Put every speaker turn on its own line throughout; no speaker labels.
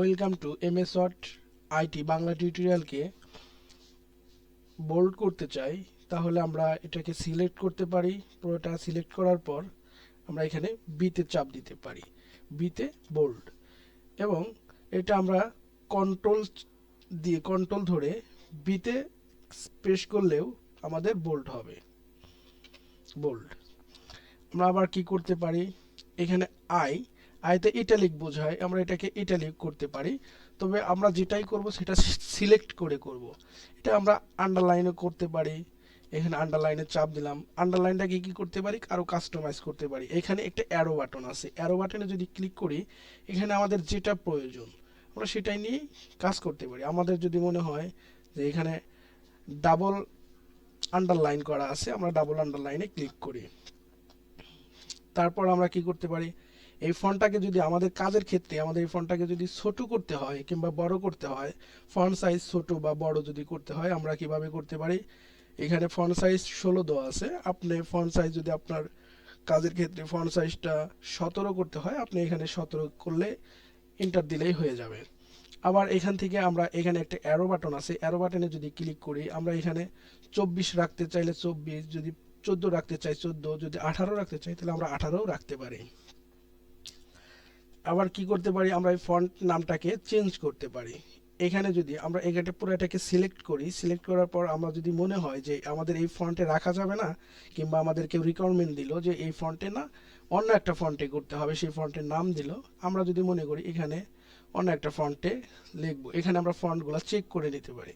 Welcome to M S IT Bangla টিউটোরিয়ালকে bold করতে চাই, তাহলে আমরা এটাকে সিলেক্ট করতে পারি। পুরোটা সিলেক্ট করার পর আমরা এখানে বিতে চাপ দিতে পারি। বিতে বোল্ড এবং এটা আমরা কন্ট্রোল দিয়ে কন্ট্রোল ধরে বিতে প্রেস করলেও আমাদের বোল্ড হবে। বোল্ড আমরা আবার কি করতে পারি? এখানে আই আইতে ইটালিক বোঝায়, আমরা এটাকে ইটালিক করতে পারি। তবে আমরা যেটাই করব, সেটা সিলেক্ট করে করব। এটা আমরা আন্ডারলাইনও করতে পারি। এখানে আন্ডারলাইনে চাপ দিলাম। আন্ডারলাইনটাকে কি করতে পারি? আরও কাস্টমাইজ করতে পারি। এখানে একটা অ্যারো বাটন আছে। অ্যারো বাটনে যদি ক্লিক করি, এখানে আমাদের যেটা প্রয়োজন, আমরা সেটাই নিয়ে কাজ করতে পারি। আমাদের যদি মনে হয় যে এখানে ডাবল আন্ডারলাইন করা আছে, আমরা ডাবল আন্ডারলাইনে ক্লিক করি। তারপর আমরা কি করতে পারি? এই ফন্টটাকে যদি আমাদের কাজের ক্ষেত্রে, আমাদের এই ফন্টটাকে যদি ছোট করতে হয় কিংবা বড় করতে হয়, ফন্ট সাইজ ছোট বা বড় যদি করতে হয়, আমরা কীভাবে করতে পারি? এখানে ফন্ট সাইজ ষোলো দেওয়া আছে। আপনি ফন্ট সাইজ যদি আপনার কাজের ক্ষেত্রে ফন্ট সাইজটা সতেরো করতে হয়, আপনি এখানে সতেরো করলে এন্টার দিলেই হয়ে যাবে। আবার এখান থেকে আমরা এখানে একটা অ্যারো বাটন আছে। অ্যারো বাটনে যদি ক্লিক করি, আমরা এখানে চব্বিশ রাখতে চাইলে চব্বিশ, যদি চোদ্দ রাখতে চাই, চোদ্দ, যদি আঠারো রাখতে চাই, তাহলে আমরা আঠারোও রাখতে পারি। আবার কি করতে পারি? আমরা এই ফন্ট নামটাকে চেঞ্জ করতে পারি। এখানে যদি আমরা এখানে পুরো এটাকে সিলেক্ট করি সিলেক্ট করার পর আমরা যদি মনে হয় যে আমাদের এই ফন্টে রাখা যাবে না, কিংবা আমাদের কেউ রিকোয়ারমেন্ট দিল যে এই ফন্টে না, অন্য একটা ফন্টে করতে হবে, সেই ফন্টের নাম দিল, আমরা যদি মনে করি এখানে অন্য একটা ফন্টে লিখব, এখানে আমরা ফন্টগুলো চেক করে নিতে পারি।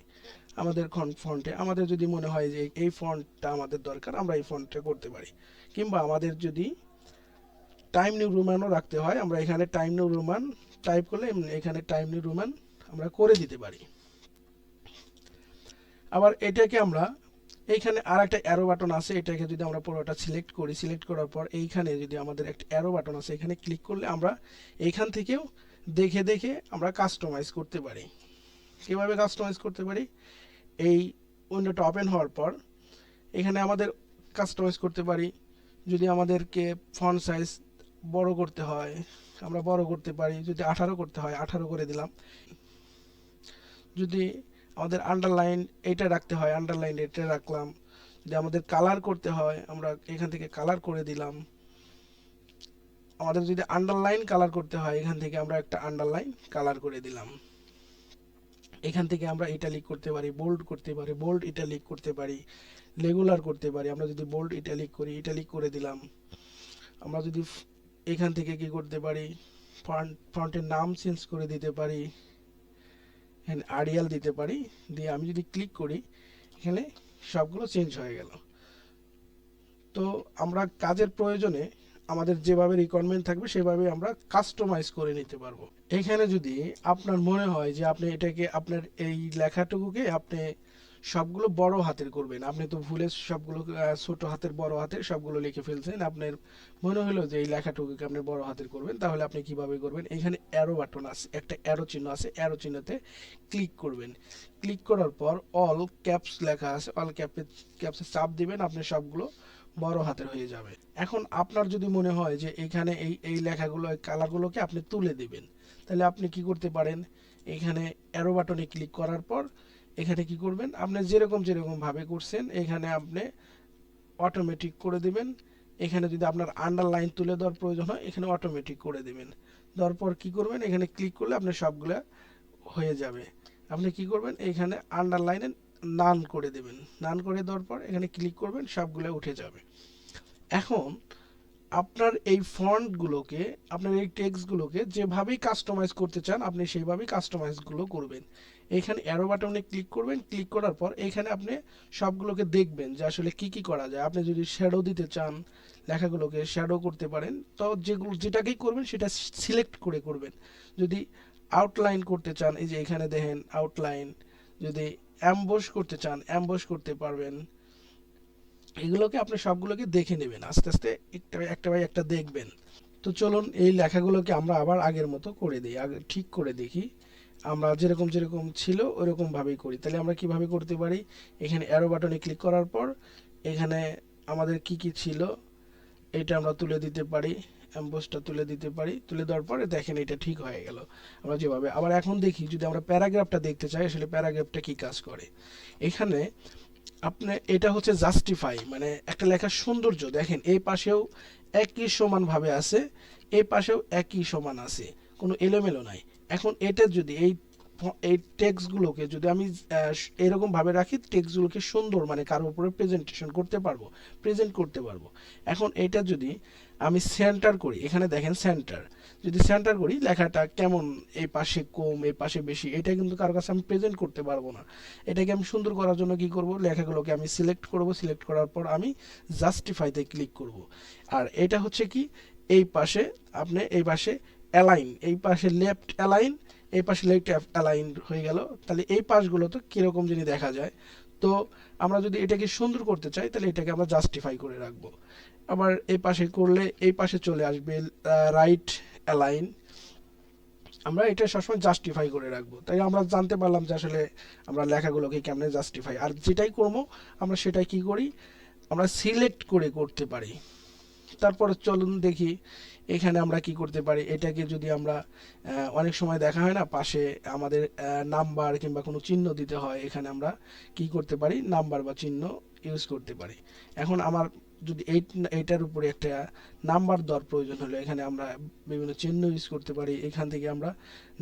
আমাদের ফন্টে আমাদের যদি মনে হয় যে এই ফন্টটা আমাদের দরকার, আমরা এই ফন্টটা করতে পারি। কিংবা আমাদের যদি টাইম নিউ রোমানও রাখতে হয়। আমরা এখানে টাইম নিউ রোমান টাইপ করলে এখানে টাইম নিউ রোমান আমরা করে দিতে পারি। আবার এটাকে আমরা এইখানে আর একটা অ্যারো বাটন আছে, এটাকে যদি আমরা পুরোটা সিলেক্ট করি সিলেক্ট করার পর এইখানে যদি আমাদের একটা অ্যারো বাটন আছে, এখানে ক্লিক করলে আমরা এইখান থেকেও দেখে দেখে আমরা কাস্টমাইজ করতে পারি। কীভাবে কাস্টমাইজ করতে পারি? এই উইন্ডোটা ওপেন হওয়ার পর এখানে আমাদের কাস্টমাইজ করতে পারি। যদি আমাদেরকে ফন্ট সাইজ বড় করতে হয়, আমরা বড় করতে পারি, যদি আঠারো করতে হয়, আঠারো করে দিলাম। যদি আমাদের আন্ডারলাইন এটা রাখতে হয় আন্ডারলাইন এটা রাখলাম। যদি আমাদের কালার করতে হয়, আমরা এখান থেকে কালার করে দিলাম। আমাদের যদি আন্ডারলাইন কালার করতে হয়, এখান থেকে আমরা একটা আন্ডারলাইন কালার করে দিলাম। এখান থেকে আমরা ইটালিক করতে পারি বোল্ড করতে পারি বোল্ড ইটালিক করতে পারি রেগুলার করতে পারি। আমরা যদি বোল্ড ইটালিক করি ইটালিক করে দিলাম। আমরা যদি এখান থেকে কি করতে পারি? ফন্ট ফন্টের নাম চেঞ্জ করে দিতে পারি। এখানে আরিয়াল দিতে পারি। দিয়ে আমি যদি ক্লিক করি, এখানে সবগুলো চেঞ্জ হয়ে গেল। তো আমরা কাজের প্রয়োজনে আমাদের যেভাবে রিকোয়ারমেন্ট থাকবে, সেভাবে আমরা কাস্টমাইজ করে নিতে পারব। এখানে যদি আপনার মনে হয় যে আপনি এটাকে, আপনার এই লেখাটুকুকে আপনি সবগুলো বড় হাতের করবেন। আপনি তো ভুলে সবগুলো ছোট হাতের, বড় হাতের সবগুলো লিখে ফেলছেন। আপনার মনে হলো যে এই লেখাটুকুকে আপনি বড় হাতের করবেন, তাহলে আপনি কীভাবে করবেন? এখানে অ্যারো বাটন আছে, একটা অ্যারো চিহ্ন আছে অ্যারো চিহ্নতে ক্লিক করবেন। ক্লিক করার পর অল ক্যাপস লেখা আছে অল ক্যাপে ক্যাপসে চাপ দিবেন, আপনি সবগুলো বড় হাতের হয়ে যাবে। এখন আপনার যদি মনে হয় যে এখানে এই এই লেখাগুলো, এই কালারগুলোকে আপনি তুলে দিবেন, তাহলে আপনি কি করতে পারেন? এখানে অ্যারো বাটনে ক্লিক করার পর এখানে কি করবেন? আপনি যেরকম যেরকম ভাবে করছেন, এখানে আপনি অটোমেটিক করে দিবেন। এখানে যদি আপনার আন্ডারলাইন তুলে দেওয়ার প্রয়োজন হয়, এখানে অটোমেটিক করে দিবেন। দেওয়ার পর কি করবেন? এখানে ক্লিক করলে আপনার সবগুলো হয়ে যাবে। আপনি কি করবেন? এখানে আন্ডারলাইনে নান করে দেবেন। নান করে দেওয়ার পর এখানে ক্লিক করবেন, সবগুলো উঠে যাবে। এখন আপনার এই ফন্টগুলোকে আপনার এই টেক্সটগুলোকে যেভাবেই কাস্টমাইজ করতে চান, আপনি সেইভাবেই কাস্টমাইজগুলো করবেন। এখানে অ্যারো বাটনে ক্লিক করবেন। ক্লিক করার পর এখানে আপনি সবগুলোকে দেখবেন যে আসলে কি কি করা যায়। আপনি যদি শ্যাডো দিতে চান, লেখাগুলোকে শ্যাডো করতে পারেন, তো যেগুলো, যেটাকেই করবেন সেটা সিলেক্ট করে করবেন। যদি আউটলাইন করতে চান, এই যে এখানে দেখেন আউটলাইন যদি অ্যাম্বোস করতে চান অ্যাম্বোস করতে পারবেন। এগুলোকে আপনি সবগুলোকে দেখে নেবেন, আস্তে আস্তে একটা একটা বাই, একটা দেখবেন। তো চলুন এই লেখাগুলোকে আমরা আবার আগের মতো করে দিই, আগে ঠিক করে দেখি। আমরা যেরকম যেরকম ছিল, ওরকম ভাবেই করি। তাহলে আমরা কীভাবে করতে পারি? এখানে অ্যারো বাটনে ক্লিক করার পর, এখানে আমাদের কি কি ছিল? এটা আমরা তুলে দিতে পারি অ্যাম্বোসটা তুলে দিতে পারি। তুলে দেওয়ার পরে দেখেন এটা ঠিক হয়ে গেল। আমরা যেভাবে, আবার এখন দেখি, যদি আমরা প্যারাগ্রাফটা দেখতে চাই, আসলে প্যারাগ্রাফটা কি কাজ করে? এখানে আপনি, এটা হচ্ছে জাস্টিফাই মানে একটা লেখার সৌন্দর্য। দেখেন, এই পাশেও একই সমানভাবে আছে, এই পাশেও একই সমান আছে। কোনো এলোমেলো নাই। এখন এটা যদি এই এই টেক্সটগুলোকে যদি আমি আহ, এরকম ভাবে রাখি টেক্সটগুলোকে সুন্দর মানে কারোর উপরে প্রেজেন্টেশন করতে পারব প্রেজেন্ট করতে পারব। এখন এটা যদি আমি সেন্টার করি এখানে দেখেন সেন্টার যদি সেন্টার করি লেখাটা কেমন এই পাশে কম এই পাশে বেশি এটা কিন্তু কারও কাছে আমি প্রেজেন্ট করতে পারব না। এটাকে আমি সুন্দর করার জন্য কি করব? লেখাগুলোকে আমি সিলেক্ট করব সিলেক্ট করার পর আমি জাস্টিফাইতে ক্লিক করব। আর এটা হচ্ছে কি? এই পাশে আপনি এই পাশে অ্যালাইন এই পাশে লেফট অ্যালাইন এই পাশে লেফট অ্যালাইন হয়ে গেল। তাহলে এই পাশগুলো তো কীরকম যিনি দেখা যায়। তো আমরা যদি এটাকে সুন্দর করতে চাই, তাহলে এটাকে আমরা জাস্টিফাই করে রাখব। আবার এই পাশে করলে এই পাশে চলে আসবে রাইট অ্যালাইন আমরা এটা সবসময় জাস্টিফাই করে রাখব। তাই আমরা জানতে পারলাম যে আসলে আমরা লেখাগুলোকে কেমনে জাস্টিফাই আর যেটাই করব, আমরা সেটাই কি করি? আমরা সিলেক্ট করে করতে পারি। তারপরে চলুন দেখি এখানে আমরা কি করতে পারি। এটাকে যদি আমরা অনেক সময় দেখা হয় না, পাশে আমাদের নাম্বার কিংবা কোনো চিহ্ন দিতে হয়, এখানে আমরা কি করতে পারি? নাম্বার বা চিহ্ন ইউজ করতে পারি। এখন আমার যদি এই, এইটার উপরে একটা নাম্বার দেওয়ার প্রয়োজন হলে, এখানে আমরা বিভিন্ন চিহ্ন ইউজ করতে পারি, এখান থেকে আমরা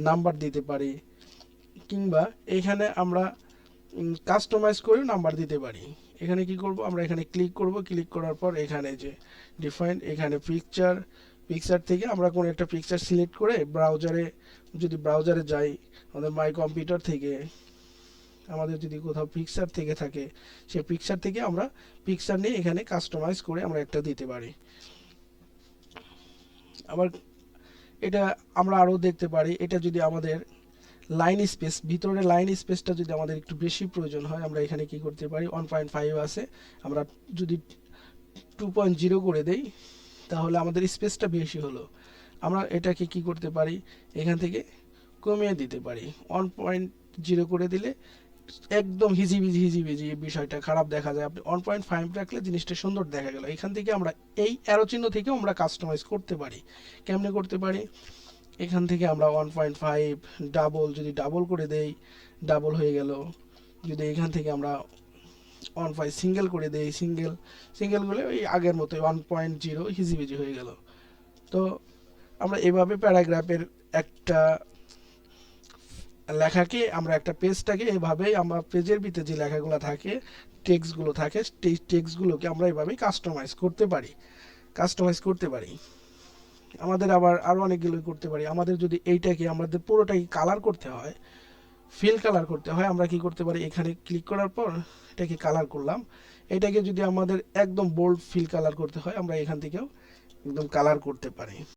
নাম্বার দিতে পারি, কিংবা এখানে আমরা কাস্টমাইজ করেও নাম্বার দিতে পারি। এখানে কি করব? আমরা এখানে ক্লিক করব। ক্লিক করার পর এখানে যে ডিফাইন এখানে পিকচার পিকচার থেকে আমরা কোনো একটা পিকচার সিলেক্ট করে ব্রাউজারে যদি ব্রাউজারে যাই, আমাদের মাই কম্পিউটার থেকে, আমাদের যদি কোথাও পিকচার থেকে থাকে সেই পিকচার থেকে আমরা পিকচার নিয়ে এখানে কাস্টমাইজ করে আমরা একটা দিতে পারি। আবার এটা আমরা আরও দেখতে পারি। এটা যদি আমাদের লাইন স্পেস ভিতরে লাইন স্পেসটা যদি আমাদের একটু বেশি প্রয়োজন হয়, আমরা এখানে কি করতে পারি? ওয়ান পয়েন্ট ফাইভ আছে। আমরা যদি টু পয়েন্ট জিরো করে দেই, তাহলে আমাদের স্পেসটা বেশি হলো। আমরা এটাকে কি করতে পারি? এখান থেকে কমিয়ে দিতে পারি। ওয়ান পয়েন্ট জিরো করে দিলে একদম হিজিবিজি হিজিবিজি এই বিষয়টা খারাপ দেখা যায়। আপনি ওয়ান পয়েন্ট ফাইভ রাখলে জিনিসটা সুন্দর দেখা গেল। এখান থেকে আমরা এই অ্যারো চিহ্ন থেকেও আমরা কাস্টমাইজ করতে পারি। কেমনে করতে পারি? এখান থেকে আমরা ওয়ান পয়েন্ট ফাইভ ডাবল যদি ডাবল করে দেই ডাবল হয়ে গেল। যদি এখান থেকে আমরা ওয়ান ফাইভ সিঙ্গেল করে দেই সিঙ্গেল সিঙ্গেল করলে ওই আগের মতো ওয়ান পয়েন্ট জিরো হিজিবিজি হয়ে গেল। তো আমরা এভাবে প্যারাগ্রাফের একটা লেখাকে, আমরা একটা পেজটাকে এভাবে আমরা পেজের ভিতরে যে লেখাগুলো থাকে, টেক্সটগুলো থাকে, সেই টেক্সটগুলোকে আমরা এভাবেই কাস্টমাইজ করতে পারি। কাস্টমাইজ করতে পারি। আমাদের আবার আরও অনেকগুলো করতে পারি। আমাদের যদি এইটাকে আমাদের পুরোটাকে কালার করতে হয় ফিল কালার করতে হয়, আমরা কি করতে পারি? এখানে ক্লিক করার পর এটাকে কালার করলাম। এটাকে যদি আমাদের একদম বোল্ড ফিল কালার করতে হয়, আমরা এখান থেকেও একদম কালার করতে পারি।